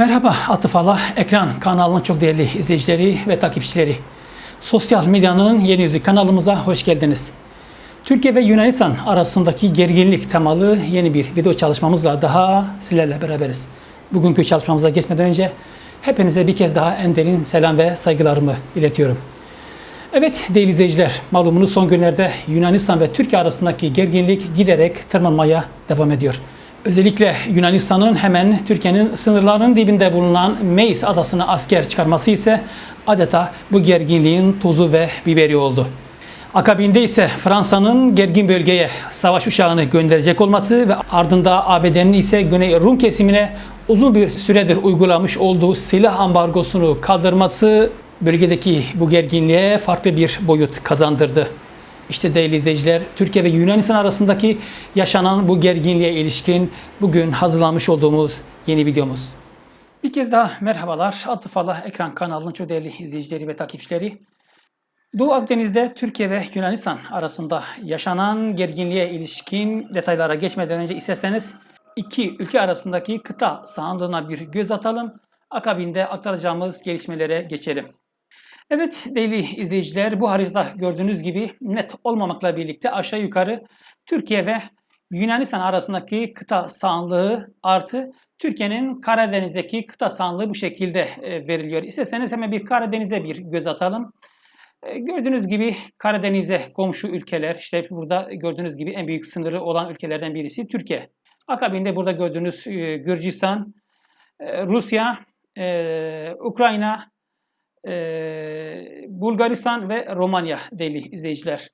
Merhaba Atıfala Ekran kanalının çok değerli izleyicileri ve takipçileri. Sosyal medyanın yeni yüzü kanalımıza hoş geldiniz. Türkiye ve Yunanistan arasındaki gerginlik temalı yeni bir video çalışmamızla daha sizlerle beraberiz. Bugünkü çalışmamıza geçmeden önce hepinize bir kez daha en derin selam ve saygılarımı iletiyorum. Evet değerli izleyiciler, malumunuz son günlerde Yunanistan ve Türkiye arasındaki gerginlik giderek tırmanmaya devam ediyor. Özellikle Yunanistan'ın hemen Türkiye'nin sınırlarının dibinde bulunan Meis adasına asker çıkarması ise adeta bu gerginliğin tuzu ve biberi oldu. Akabinde ise Fransa'nın gergin bölgeye savaş uçağını gönderecek olması ve ardında ABD'nin ise Güney Rum kesimine uzun bir süredir uygulamış olduğu silah ambargosunu kaldırması bölgedeki bu gerginliğe farklı bir boyut kazandırdı. İşte değerli izleyiciler, Türkiye ve Yunanistan arasındaki yaşanan bu gerginliğe ilişkin bugün hazırlamış olduğumuz yeni videomuz. Bir kez daha merhabalar. Atıfallah Ekran kanalının çok değerli izleyicileri ve takipçileri. Doğu Akdeniz'de Türkiye ve Yunanistan arasında yaşanan gerginliğe ilişkin detaylara geçmeden önce isterseniz iki ülke arasındaki kıta sahandığına bir göz atalım. Akabinde aktaracağımız gelişmelere geçelim. Evet değerli izleyiciler bu haritada gördüğünüz gibi net olmamakla birlikte aşağı yukarı Türkiye ve Yunanistan arasındaki kıta sahanlığı artı Türkiye'nin Karadeniz'deki kıta sahanlığı bu şekilde e, veriliyor. İsterseniz hemen bir Karadeniz'e bir göz atalım. E, Gördüğünüz gibi Karadeniz'e komşu ülkeler, işte burada gördüğünüz gibi en büyük sınırı olan ülkelerden birisi Türkiye. Akabinde burada gördüğünüz e, Gürcistan, Rusya, Ukrayna, Bulgaristan ve Romanya değerli izleyiciler.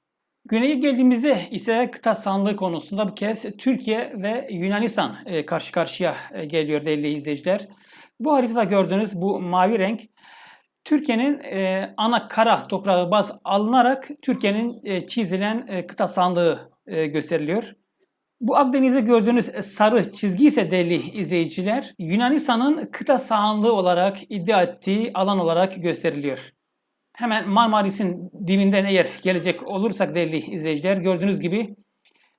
Güneye geldiğimizde ise kıta sahanlığı konusunda bu kez Türkiye ve Yunanistan karşı karşıya geliyor değerli izleyiciler. Bu haritada gördüğünüz bu mavi renk Türkiye'nin ana kara toprağı baz alınarak Türkiye'nin çizilen kıta sahanlığı e, gösteriliyor. Bu Akdeniz'de gördüğünüz sarı çizgi ise değerli izleyiciler Yunanistan'ın kıta sahanlığı olarak iddia ettiği alan olarak gösteriliyor. Hemen Marmaris'in dibinden eğer gelecek olursak değerli izleyiciler gördüğünüz gibi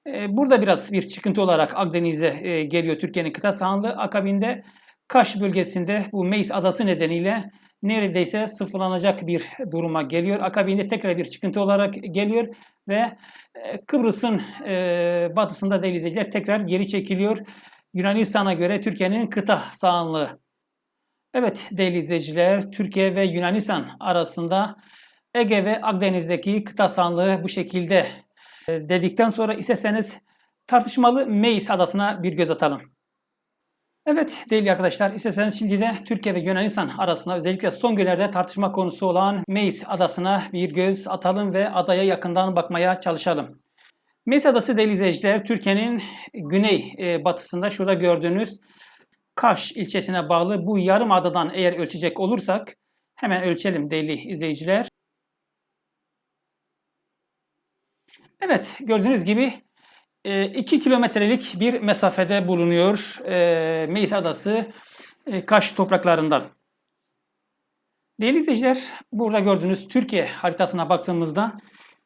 e, burada biraz bir çıkıntı olarak Akdeniz'e e, geliyor Türkiye'nin kıta sahanlığı. Akabinde Kaş bölgesinde bu Meis adası nedeniyle neredeyse sıfırlanacak bir duruma geliyor. Akabinde tekrar bir çıkıntı olarak geliyor ve e, Kıbrıs'ın e, batısında değerli izleyiciler tekrar geri çekiliyor. Yunanistan'a göre Türkiye'nin kıta sahanlığı. Evet değerli izleyiciler, Türkiye ve Yunanistan arasında Ege ve Akdeniz'deki kıta sahanlığı bu şekilde e, dedikten sonra isterseniz tartışmalı Meis adasına bir göz atalım. Evet değerli arkadaşlar isterseniz şimdi de Türkiye ve Yunanistan arasında özellikle son günlerde tartışma konusu olan Meis adasına bir göz atalım ve adaya yakından bakmaya çalışalım. Meis adası değerli izleyiciler Türkiye'nin güney e, batısında şurada gördüğünüz Kaş ilçesine bağlı bu yarım adadan eğer ölçecek olursak hemen ölçelim değerli izleyiciler. Evet gördüğünüz gibi 2 kilometrelik bir mesafede bulunuyor e, Meis Adası e, Kaş topraklarından. Değerli izleyiciler, burada gördüğünüz Türkiye haritasına baktığımızda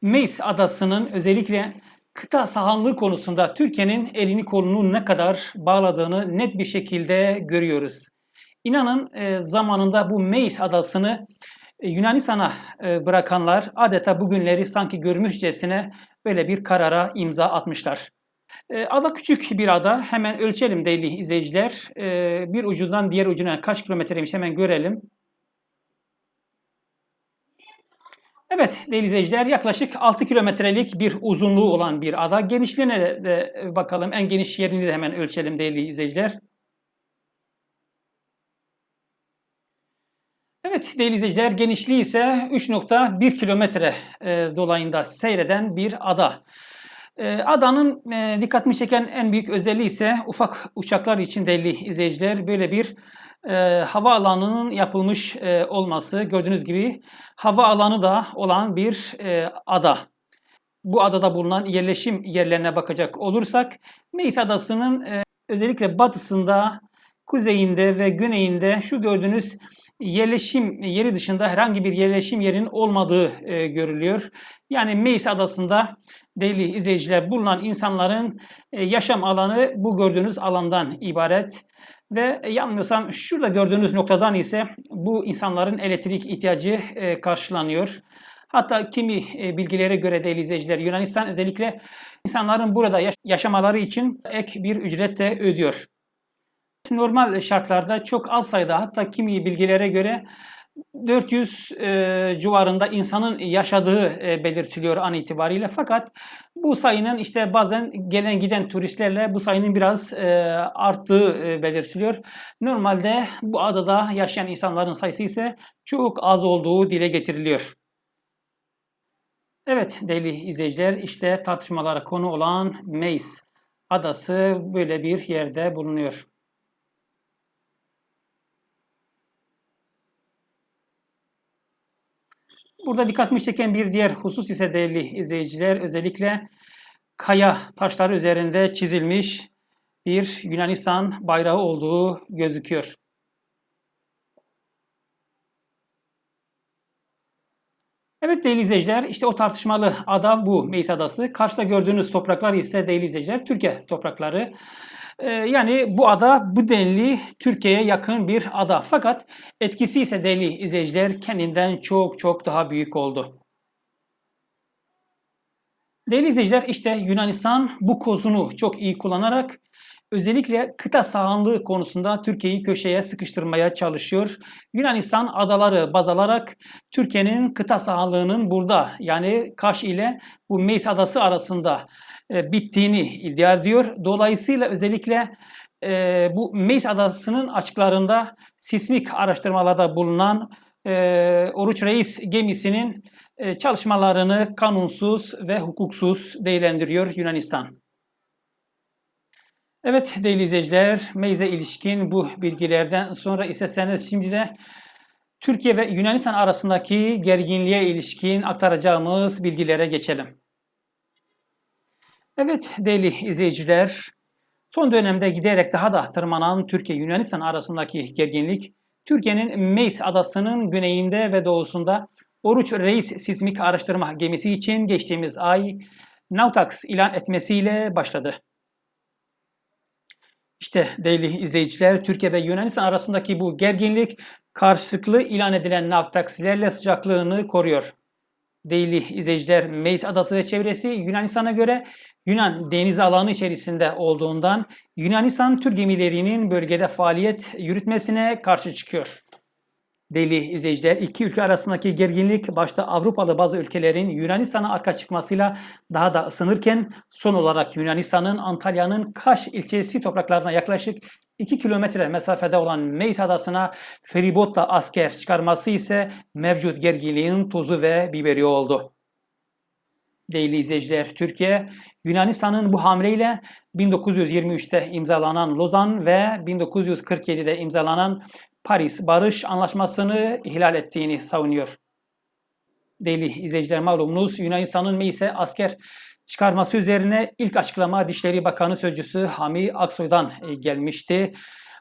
Meis Adası'nın özellikle kıta sahanlığı konusunda Türkiye'nin elini kolunu ne kadar bağladığını net bir şekilde görüyoruz. İnanın zamanında bu Meis Adası'nı Yunanistan'a e, bırakanlar adeta bugünleri sanki görmüşçesine böyle bir karara imza atmışlar. E, Ada küçük bir ada. Hemen ölçelim değerli izleyiciler. Bir ucundan diğer ucuna kaç kilometreymiş hemen görelim. Evet değerli izleyiciler yaklaşık 6 kilometrelik bir uzunluğu olan bir ada. Genişliğine de bakalım. En geniş yerini de hemen ölçelim değerli izleyiciler. Evet değerli izleyiciler genişliği ise 3.1 kilometre e, dolayında seyreden bir ada. E, adanın e, dikkatimi çeken en büyük özelliği ise ufak uçaklar için değerli izleyiciler böyle bir e, hava alanının yapılmış olması. Gördüğünüz gibi hava alanı da olan bir ada. Bu adada bulunan yerleşim yerlerine bakacak olursak Meis Adası'nın özellikle batısında kuzeyinde ve güneyinde şu gördüğünüz yerleşim yeri dışında herhangi bir yerleşim yerinin olmadığı e, görülüyor. Yani Meis Adası'nda değerli izleyiciler bulunan insanların e, yaşam alanı bu gördüğünüz alandan ibaret. Ve yanılmıyorsam şurada gördüğünüz noktadan ise bu insanların elektrik ihtiyacı e, karşılanıyor. Hatta kimi e, bilgilere göre değerli izleyiciler Yunanistan özellikle insanların burada yaş- yaşamaları için ek bir ücret de ödüyor. Normal şartlarda çok az sayıda hatta kimi bilgilere göre 400 e, civarında insanın yaşadığı e, belirtiliyor an itibariyle. Fakat bu sayının işte bazen gelen giden turistlerle bu sayının biraz e, arttığı e, belirtiliyor. Normalde bu adada yaşayan insanların sayısı ise çok az olduğu dile getiriliyor. Evet değerli izleyiciler işte tartışmalara konu olan Meis adası böyle bir yerde bulunuyor. Burada dikkatimi çeken bir diğer husus ise değerli izleyiciler özellikle kaya taşlar üzerinde çizilmiş bir Yunanistan bayrağı olduğu gözüküyor. Evet değerli izleyiciler işte o tartışmalı ada bu Meis Adası. Karşıda gördüğünüz topraklar ise değerli izleyiciler Türkiye toprakları. Ee, yani bu ada bu denli Türkiye'ye yakın bir ada. Fakat etkisi ise değerli izleyiciler kendinden çok çok daha büyük oldu. Değerli izleyiciler işte Yunanistan bu kozunu çok iyi kullanarak özellikle kıta sahanlığı konusunda Türkiye'yi köşeye sıkıştırmaya çalışıyor. Yunanistan adaları baz alarak Türkiye'nin kıta sahanlığının burada yani Kaş ile bu Meis adası arasında e, bittiğini iddia ediyor. Dolayısıyla özellikle e, bu Meis adasının açıklarında sismik araştırmalarda bulunan e, Oruç Reis gemisinin e, çalışmalarını kanunsuz ve hukuksuz değerlendiriyor Yunanistan. Evet değerli izleyiciler, Meiz'e ilişkin bu bilgilerden sonra isterseniz şimdi de Türkiye ve Yunanistan arasındaki gerginliğe ilişkin aktaracağımız bilgilere geçelim. Evet değerli izleyiciler, son dönemde giderek daha da tırmanan Türkiye-Yunanistan arasındaki gerginlik, Türkiye'nin Meis adasının güneyinde ve doğusunda Oruç Reis sismik araştırma gemisi için geçtiğimiz ay Nautax ilan etmesiyle başladı. İşte değerli izleyiciler, Türkiye ve Yunanistan arasındaki bu gerginlik karşılıklı ilan edilen naftaksilerle sıcaklığını koruyor. Değerli izleyiciler, Meis Adası ve çevresi Yunanistan'a göre Yunan deniz alanı içerisinde olduğundan Yunanistan Türk gemilerinin bölgede faaliyet yürütmesine karşı çıkıyor. Değerli izleyiciler, iki ülke arasındaki gerginlik başta Avrupalı bazı ülkelerin Yunanistan'a arka çıkmasıyla daha da ısınırken son olarak Yunanistan'ın Antalya'nın Kaş ilçesi topraklarına yaklaşık 2 kilometre mesafede olan Meis Adası'na feribotla asker çıkarması ise mevcut gerginliğin tuzu ve biberi oldu. Değerli izleyiciler, Türkiye, Yunanistan'ın bu hamleyle 1923'te imzalanan Lozan ve 1947'de imzalanan Paris Barış Anlaşması'nı ihlal ettiğini savunuyor. Değerli izleyiciler malumunuz Yunanistan'ın Meis'e asker çıkarması üzerine ilk açıklama Dışişleri Bakanı Sözcüsü Hami Aksoy'dan e, gelmişti.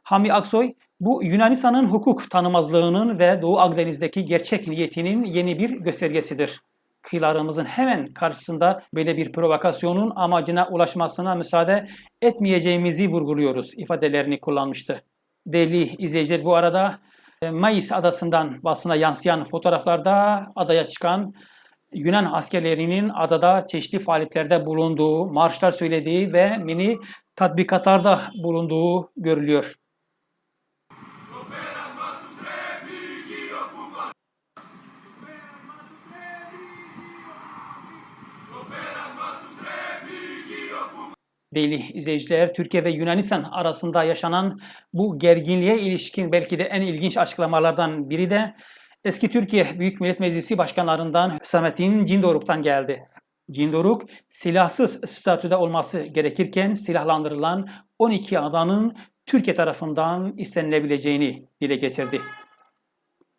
Hami Aksoy bu Yunanistan'ın hukuk tanımazlığının ve Doğu Akdeniz'deki gerçek niyetinin yeni bir göstergesidir. Kıyılarımızın hemen karşısında böyle bir provokasyonun amacına ulaşmasına müsaade etmeyeceğimizi vurguluyoruz ifadelerini kullanmıştı. Değerli izleyiciler bu arada e, Mayıs adasından basına yansıyan fotoğraflarda adaya çıkan Yunan askerlerinin adada çeşitli faaliyetlerde bulunduğu, marşlar söylediği ve mini tatbikatlarda bulunduğu görülüyor. Değerli izleyiciler, Türkiye ve Yunanistan arasında yaşanan bu gerginliğe ilişkin belki de en ilginç açıklamalardan biri de eski Türkiye Büyük Millet Meclisi başkanlarından Hüsamettin Cindoruk'tan geldi. Cindoruk, silahsız statüde olması gerekirken silahlandırılan 12 adanın Türkiye tarafından istenilebileceğini dile getirdi.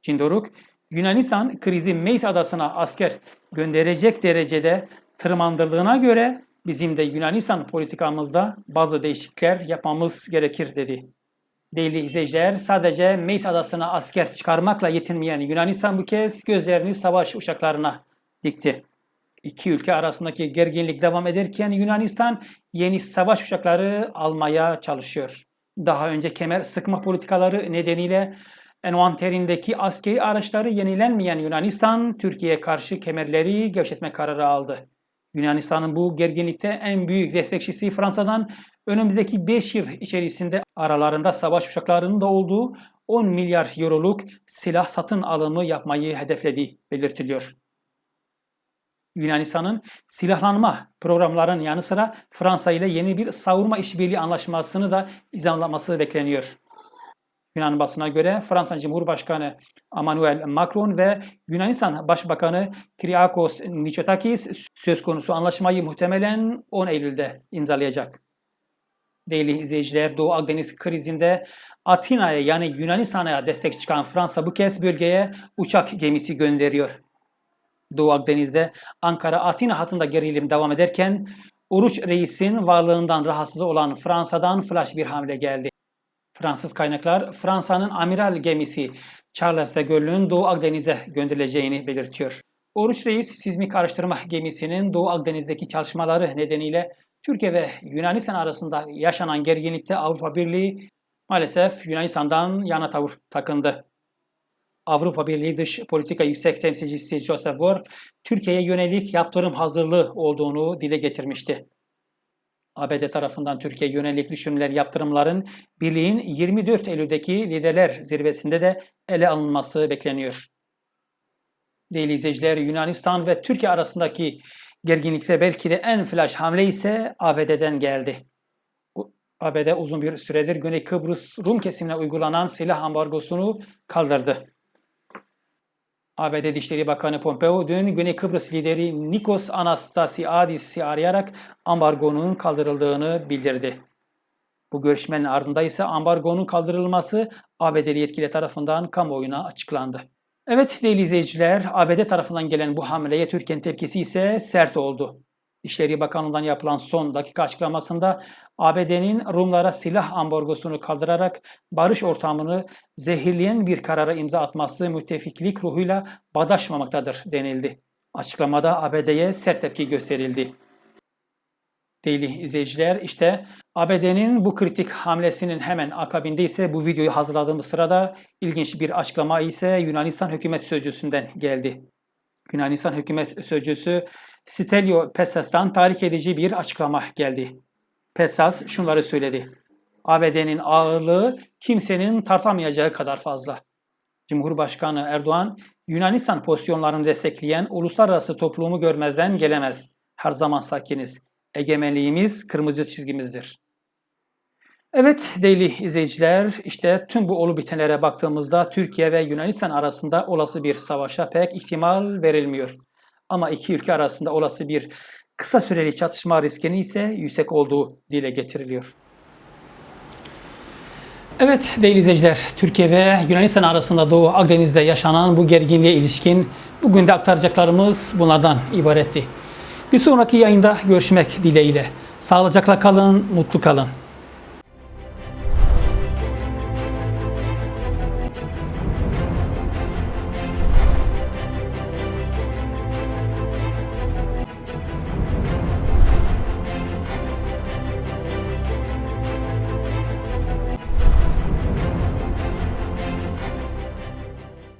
Cindoruk, Yunanistan krizi Meis adasına asker gönderecek derecede tırmandırdığına göre bizim de Yunanistan politikamızda bazı değişiklikler yapmamız gerekir dedi. Değerli izleyiciler, sadece Meis adasına asker çıkarmakla yetinmeyen Yunanistan bu kez gözlerini savaş uçaklarına dikti. İki ülke arasındaki gerginlik devam ederken Yunanistan yeni savaş uçakları almaya çalışıyor. Daha önce kemer sıkma politikaları nedeniyle envanterindeki askeri araçları yenilenmeyen Yunanistan, Türkiye'ye karşı kemerleri gevşetme kararı aldı. Yunanistan'ın bu gerginlikte en büyük destekçisi Fransa'dan önümüzdeki 5 yıl içerisinde aralarında savaş uçaklarının da olduğu 10 milyar euroluk silah satın alımı yapmayı hedeflediği belirtiliyor. Yunanistan'ın silahlanma programlarının yanı sıra Fransa ile yeni bir savunma işbirliği anlaşmasını da imzalaması bekleniyor. Yunan basına göre Fransa Cumhurbaşkanı Emmanuel Macron ve Yunanistan Başbakanı Kyriakos Mitsotakis söz konusu anlaşmayı muhtemelen 10 Eylül'de imzalayacak. Değerli izleyiciler, Doğu Akdeniz krizinde Atina'ya yani Yunanistan'a destek çıkan Fransa bu kez bölgeye uçak gemisi gönderiyor. Doğu Akdeniz'de Ankara-Atina hattında gerilim devam ederken Oruç Reis'in varlığından rahatsız olan Fransa'dan flash bir hamle geldi. Fransız kaynaklar Fransa'nın amiral gemisi Charles de Gaulle'ün Doğu Akdeniz'e gönderileceğini belirtiyor. Oruç Reis sismik araştırma gemisinin Doğu Akdeniz'deki çalışmaları nedeniyle Türkiye ve Yunanistan arasında yaşanan gerginlikte Avrupa Birliği maalesef Yunanistan'dan yana tavır takındı. Avrupa Birliği Dış Politika Yüksek Temsilcisi Joseph Borrell, Türkiye'ye yönelik yaptırım hazırlığı olduğunu dile getirmişti. ABD tarafından Türkiye yönelik düşünülen yaptırımların birliğin 24 Eylül'deki liderler zirvesinde de ele alınması bekleniyor. Değerli izleyiciler, Yunanistan ve Türkiye arasındaki gerginlikte belki de en flash hamle ise ABD'den geldi. ABD uzun bir süredir Güney Kıbrıs Rum kesimine uygulanan silah ambargosunu kaldırdı. ABD Dışişleri Bakanı Pompeo dün Güney Kıbrıs lideri Nikos Anastasiadis'i arayarak ambargonun kaldırıldığını bildirdi. Bu görüşmenin ardında ise ambargonun kaldırılması ABD'li yetkili tarafından kamuoyuna açıklandı. Evet değerli izleyiciler, ABD tarafından gelen bu hamleye Türkiye'nin tepkisi ise sert oldu. İşleri Bakanlığı'ndan yapılan son dakika açıklamasında ABD'nin Rumlara silah ambargosunu kaldırarak barış ortamını zehirleyen bir karara imza atması müttefiklik ruhuyla bağdaşmamaktadır denildi. Açıklamada ABD'ye sert tepki gösterildi. Değerli izleyiciler işte ABD'nin bu kritik hamlesinin hemen akabinde ise bu videoyu hazırladığımız sırada ilginç bir açıklama ise Yunanistan hükümet sözcüsünden geldi. Yunanistan hükümet sözcüsü Stelio Pessas'tan tahrik edici bir açıklama geldi. Pessas şunları söyledi. ABD'nin ağırlığı kimsenin tartamayacağı kadar fazla. Cumhurbaşkanı Erdoğan, Yunanistan pozisyonlarını destekleyen uluslararası toplumu görmezden gelemez. Her zaman sakiniz. Egemenliğimiz kırmızı çizgimizdir. Evet değerli izleyiciler, işte tüm bu olup bitenlere baktığımızda Türkiye ve Yunanistan arasında olası bir savaşa pek ihtimal verilmiyor. Ama iki ülke arasında olası bir kısa süreli çatışma riskinin ise yüksek olduğu dile getiriliyor. Evet değerli izleyiciler, Türkiye ve Yunanistan arasında Doğu Akdeniz'de yaşanan bu gerginliğe ilişkin bugün de aktaracaklarımız bunlardan ibaretti. Bir sonraki yayında görüşmek dileğiyle. Sağlıcakla kalın, mutlu kalın.